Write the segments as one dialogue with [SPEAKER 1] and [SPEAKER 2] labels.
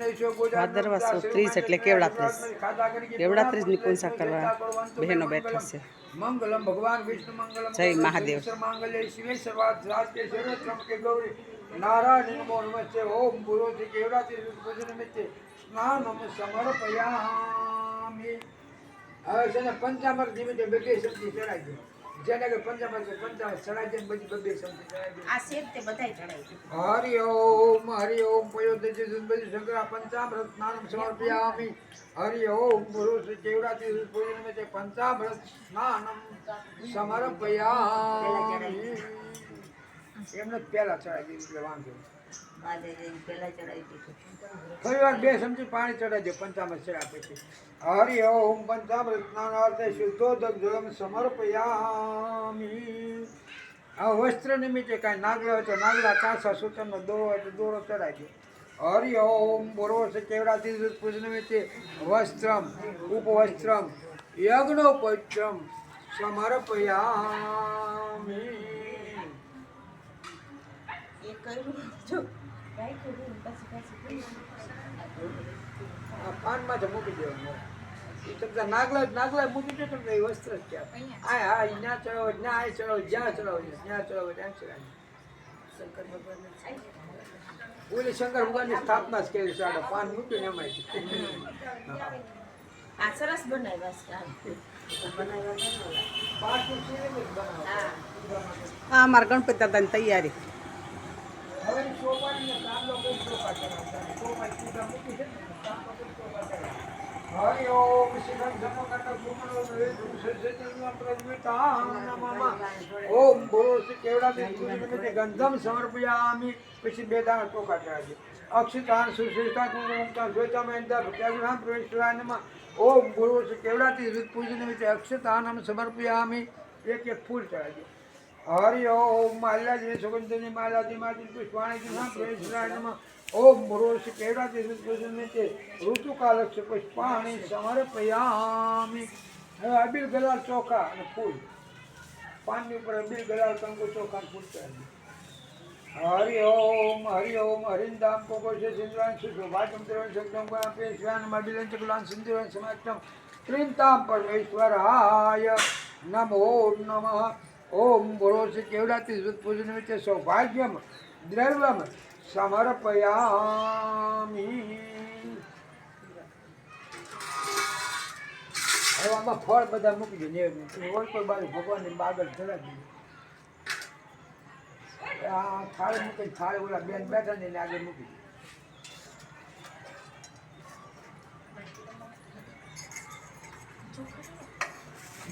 [SPEAKER 1] ભાદરવા સુદ ત્રીસ એટલે કેવડાત્રીસ કેવડાત્રીસની પૂજા કરવા બહેનો બેઠા છે.
[SPEAKER 2] મંગલમ ભગવાન વિષ્ણુ મંગલમ
[SPEAKER 1] જય મહાદેવ.
[SPEAKER 2] મંગલે શિવે સર્વાત સાધ્ય સર્વત્રમ કે ગૌરી. નારાયણ નમો નમસ્તે ઓમ ગુરુ શ્રી ત્રીસ પૂજન નિમિત્તે સ્નાનમ સમર્પયામિ. હવે છે ને પંચામર નિમિત્તે બગે શબ્દ ચડાઈ દે જેને કે પંચામૃત છે, પંચામૃત ચડાઈ દે ને બધી બબે
[SPEAKER 3] આ શેર તે બધાય ચડાવી.
[SPEAKER 2] હરિ ઓમ હરિ ઓમ પંચામ સ્નાનમ સમર્પયામિ હરિ ઓમ શ્રી કેવડાતી પૂજન પંચામૃત સ્નાનમ સમર્પયામિ એમને પહેલા ચડાઈ દીધું વાંધો નહીં.
[SPEAKER 3] મહાદેવજીને પહેલા ચડાવી દીધું.
[SPEAKER 2] ફરી વાર બે ચમચી પાણી ચડાવી દે પંચામૃત આપે છે હરિ ઓમ પંચામૃત શુદ્ધોદક જલમ સમર્પયામિ આ વસ્ત્ર નિમિત્તે કાંઈ નાગલા હોય તો નાગલા કાંસા સૂતરનો દોરો હોય તો દોરો ચડાવજો હરિ ઓમ બોરવો છે કેવડાથી પૂજન નિમિત્તે વસ્ત્રમ ઉપવસ્ત્રમ યજ્ઞોપત્રમ સમર્પયામી
[SPEAKER 3] એ કર્યું જો ને
[SPEAKER 2] પાનમાં તો મૂકી દેવાનું. નાગલા નાગલા મૂકી દે તમને એ વસ્ત્ર જ ત્યાં આ હા ચડાવો ન્યા આ ચડાવો જ્યાં ચડાવો ત્યાં ચડાવો ત્યાં ચડાવો.
[SPEAKER 3] શંકર ભગવાનને થાય.
[SPEAKER 2] ઓલી શંકર ભગવાનની સ્થાપના જ કરી છે આડે પાન મૂક્યું ને એમાં
[SPEAKER 3] આ સરસ બનાવ્યા છે
[SPEAKER 2] જ
[SPEAKER 1] આ અમારા ગણપતિ દાદાની તૈયારી.
[SPEAKER 2] હરિ ઓમ શિવમ સમકટ સુમનો ગંધમ સમર્પયામિ. પછી બે દાણ ટોકા ચડાવજે અક્ષિતાન સુશ્રેષ્ઠા કુમકુમતા શ્વેતામયંતા ભક્ત્યાગુણામ પ્રવેશવાય નમઃ. ઓમ બોલો શ્રી કેવડાથી પૂજન નિમિત્તે અક્ષિતાન સમર્પયામિ. એક એક ફૂલ ચડાવજે હરિ ઓમ માલાજી સુગંધની માલાજી માજી પુષ્પાણી નામ પ્રવેશવાય ઓમ કેળા શ્રી કેવડાથી પૂજન નિમિત્તે ઋતુકાલક્ષ પુષ્પાણી સમર્પયામિ. હવે અબીલ ગલાલ ચોખા અને ફૂલ. પાનની ઉપર અબીલ ગલાલ કંકુ ચોખા ફૂલ હરિ ઓમ હરિ ઓમ, હરિંદામ કોકો છે સિંધુરાન સુશોભાજમ ત્રણ શક્તમ આપે શ્વાન મબિલન ચકલાન સિંધુરાન સમાક્તમ ત્રિંતામ પરમેશ્વરાય નમો નમઃ. ઓમ બોલો છે કેવડાતી સુદ પૂજન નિમિત્તે સૌભાગ્યમ, દ્રવ્યમ, સમર્પયામિ હવે આમાં ફળ બધા મૂકી દે હોય કોઈ બાજુ ભગવાનની આગળ ચડાવી દે આ થાળી મૂકી થાળી ઓલા બેન બેઠા ને આગળ મૂકી દે.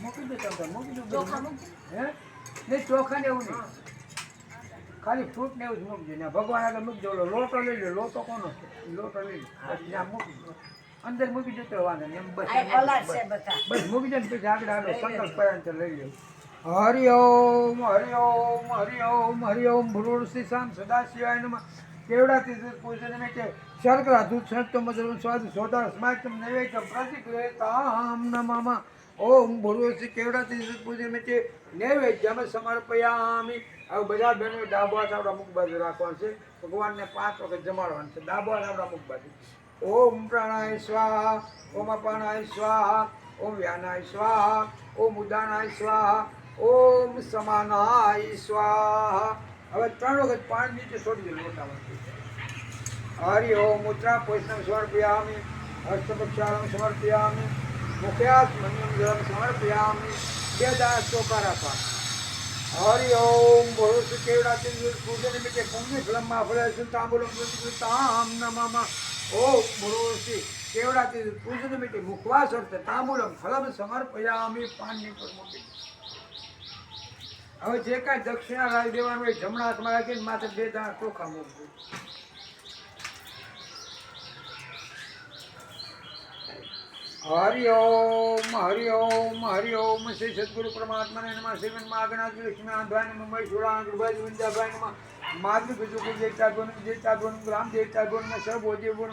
[SPEAKER 2] મૂકી દે તમે મૂકી દો
[SPEAKER 3] ચોખા
[SPEAKER 2] હે? નહીં ચોખા ને એવું નહીં. ખાલી ફ્રૂટ ને એવું જ મૂકજો. ને ભગવાન આગળ મૂકજો. ઓલો લોટો લઈ લો. લોટો કોનો લોટો લઈ લો. ત્યાં મૂકી દો. અંદર મૂકી જતો વાંધો ને એમ બસ. બસ મૂકી જાય ને પછી આગળ આગળ સંકલ્પ પરાંતર લઈ લો. હરિ ઓમ હરિ ઓમ હરિ ઓમ હરિ ઓમ ભૂર શ્રી શામ સદા શિવાય નમઃ. કેવડાથી દૂધ પૂજન કે શર્કરા દૂધ સંતો મધુર સ્વાદ સોદા સ્માર્તમ નૈવેદ્યમ હમ નમઃ. શ્રી કેવડાથી દૂધ પૂજન નિમિત્તે નૈવેદ્યમ સમર્પયામી. હવે બધા બહેનો ડાબો હાથ આપણા મુખ બાજુ રાખવાનું છે. ભગવાનને પાંચ વખત જમાડવાનું છે. ડાબો હાથ આપણા મુખ બાજુ. ઓમ પ્રાણાય સ્વાહા, ઓમ અપાણાય સ્વાહા, ઓમ વ્યાનાય સ્વાહા, ઓમ ઉદાનાય સ્વાહા, ઓમ સમાનાય સ્વાહા. હવે ત્રણ વખત પાણી નીચે છોડી દે લોટામાંથી હરિ ઓમ ઉત્તરા પોષણ સમર્પયામિ, હસ્તપક્ષાલમ સમર્પયામિ. મુખ્યાત મન્યમ જલમ સમર્પયામિ રાખવા હરિ ઓમ ભરૂચ કેવડાથી પૂજન નિમિત્તે પુણ્ય ફલમમાં ફળે સુતાંબુલમ સુતામ નમઃ. ઓમ ભરૂચ કેવડાથી પૂજન નિમિત્તે મુખવાસ અર્થે તાંબુલમ ફલમ સમર્પયામિ પાનની પર મૂકી હવે જે કાંઈ દક્ષિણા રાજ દેવાનું હોય જમણા હાથમાં રાખીને માથે બે દાણા ચોખા મૂકજો. હરિ ઓમ હરિ ઓમ હરિ ઓમ. શ્રી સદગુરુ પરમાત્માને નમઃ. શ્રીમન માગણાથ લક્ષ્મી આંધ્રાય મુંબઈ સુરા ગુરુભાઈ વિંદ્યાભાઈ નમઃ. માધુ બીજું કોઈ દેવતા ગુણ દેવતા ગુણ ગ્રામ દેવતા બોન સર્વોજી ગુણ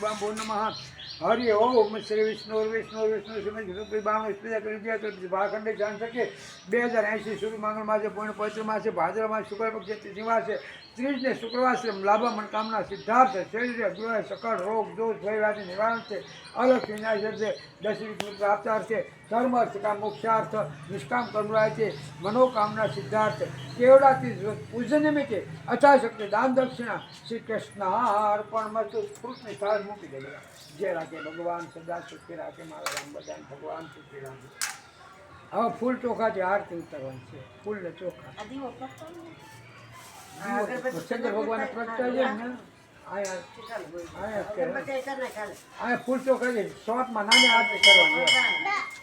[SPEAKER 2] બામ બોન નમઃ. હરિ ઓમ શ્રી વિષ્ણુ વિષ્ણુ વિષ્ણુ રૂપી બાણું પૂજા કરી દે તો ભાખંડે જાણ શકે બે હજાર એંશી સુધી માંગણ માસે પૂર્ણ પવિત્ર માસે ભાદ્ર માસ શુક્ર પક્ષ શનિવાસે ત્રીજને શુક્રવાર છે લાભા મનકામના સિદ્ધાર્થ, શરીર ગૃહ સકળ, રોગ, દોષ ભયવાદી નિવારણ છે, અલગ વિનાશ છે દશી વિષ્ણુ પ્રાપ્તાર છે ધર્મ અર્થ કામ મોક્ષાર્થ નિષ્કામ કર્મરાય છે મનોકામના સિદ્ધાર્થ કેવડાથી પૂજન નિમિત્તે અથાશક્તિ દાન દક્ષિણા શ્રી કૃષ્ણ અર્પણ મસ્તુ ફ્રૂટની થાળ મૂકી દે. બધા. જય રાખે ભગવાન સદા સુખી રાખે મારા રામ બધાને ભગવાન સુખી રાખે. હવે ફૂલ ચોખા જે આરતી ઉતારવાની છે. ફૂલ ને ચોખા.
[SPEAKER 3] આ દીવો પ્રગટાવો ને.
[SPEAKER 2] શંકર ભગવાન પ્રગટાવીએ ને? અહીંયા અહીંયા જ કરે. અહીંયા ફૂલ શોર્ટમાં નાની આરતી કરવાની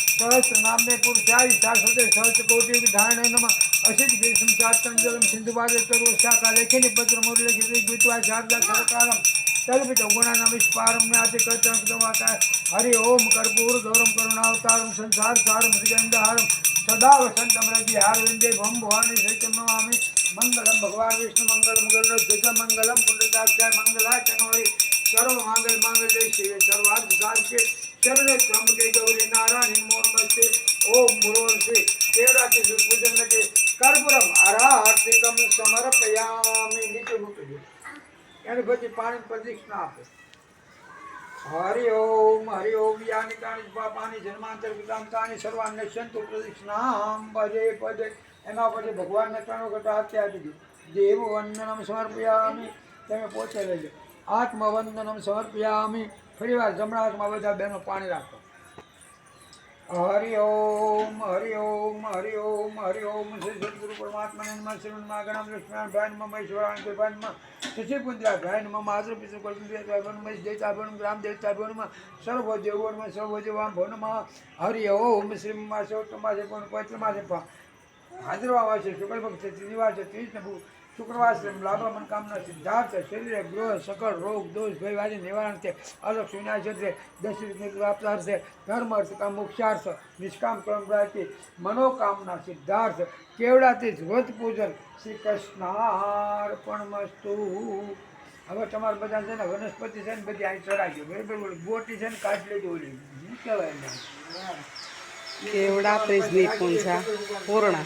[SPEAKER 2] સહસ્ત્ર નામે પુરુષાય, શાશ્વતે સહસ્ત્ર કોટિ વિધાને નમ. અસિત ગીસમ ચાતંજલમ સિંધુબાજે તરુ શાખા લેખિની પત્ર મુરલેખિત ગીતવા શારદા સરકારમ કલ્પિત ગુણાનામ વિસ્પારમ ન્યાતિ કર્તન કૃતવાકાય હરિ ઓમ કર્પૂર ગૌરમ કરુણાવતારમ સંસાર સારમ હૃદયંદહારમ. સદા વસંતમ રવિ હારવિંદે ભમ ભવાની સૈતમ નમામિ. મંગલમ ભગવાન વિષ્ણુ મંગલ મંગલ ધ્વજ મંગલમ પુંડદાક્ષાય મંગલા ચનોરી સર્વ મંગલ માંગલ્ય શિવે સર્વાર્થ સાધકે. શરણે ત્રંબકે ગૌરી નારાયણી મોનમસ્તે ઓમ ભુરોર્ષિ કેવડાથી પૂજન કે કર્પૂરમ આરાર્તિકમ સમર્પયામિ નીચે મૂકી એને પછી પાણી પ્રદક્ષિણા આપે. હરિ ઓમ હરિ ઓમ, યાની કાણી પાપાની જન્માંતર વિકાંતાની સર્વાન્ને સંતુ પ્રદક્ષિણામ ભજે પદે એના પછી ભગવાનને ત્રણ વખત આરતી આપી દીધી. દેવ વંદનમ સમર્પયામી. તમે પોતે લેજો આત્મવંદનમ સમર્પયામી. ફરી વાર જમણા હાથમાં બધા બહેનો પાણી રાખો હરિ ઓમ હરિ ઓમ હરિ ઓમ હરિ ઓમ શ્રી સદગુરુ પરમાત્માને હરિ ઓમ શ્રીમા છે પણ પવિત્રમા છે હાજરવા વાસે શુક્લ ભક્ત છે ત્રીજ શુક્રવાશ્રમ લાભા મનકામના સિદ્ધાર્થ શરીર ગૃહ સકળ રોગ દોષ ભય વાજે નિવારણ છે. અલગ વિનાશ છે દશરથ પ્રાપ્તાર્થ ધર્મ અર્થ કામ મોક્ષાર્થ નિષ્કામ પરંપરાથી મનોકામના સિદ્ધાર્થ કેવડાથી વ્રત પૂજન શ્રી કૃષ્ણાર્પણ મસ્તુ હવે તમારે બધા છે ને વનસ્પતિ છે ને બધી અહીં ચડાવજો બરાબર ઓલી બોટી છે ને કાઢ લેજો ઓલી. શું કહેવાય એને?
[SPEAKER 1] કેવડા પ્રેસની પૂંછા પૂર્ણ.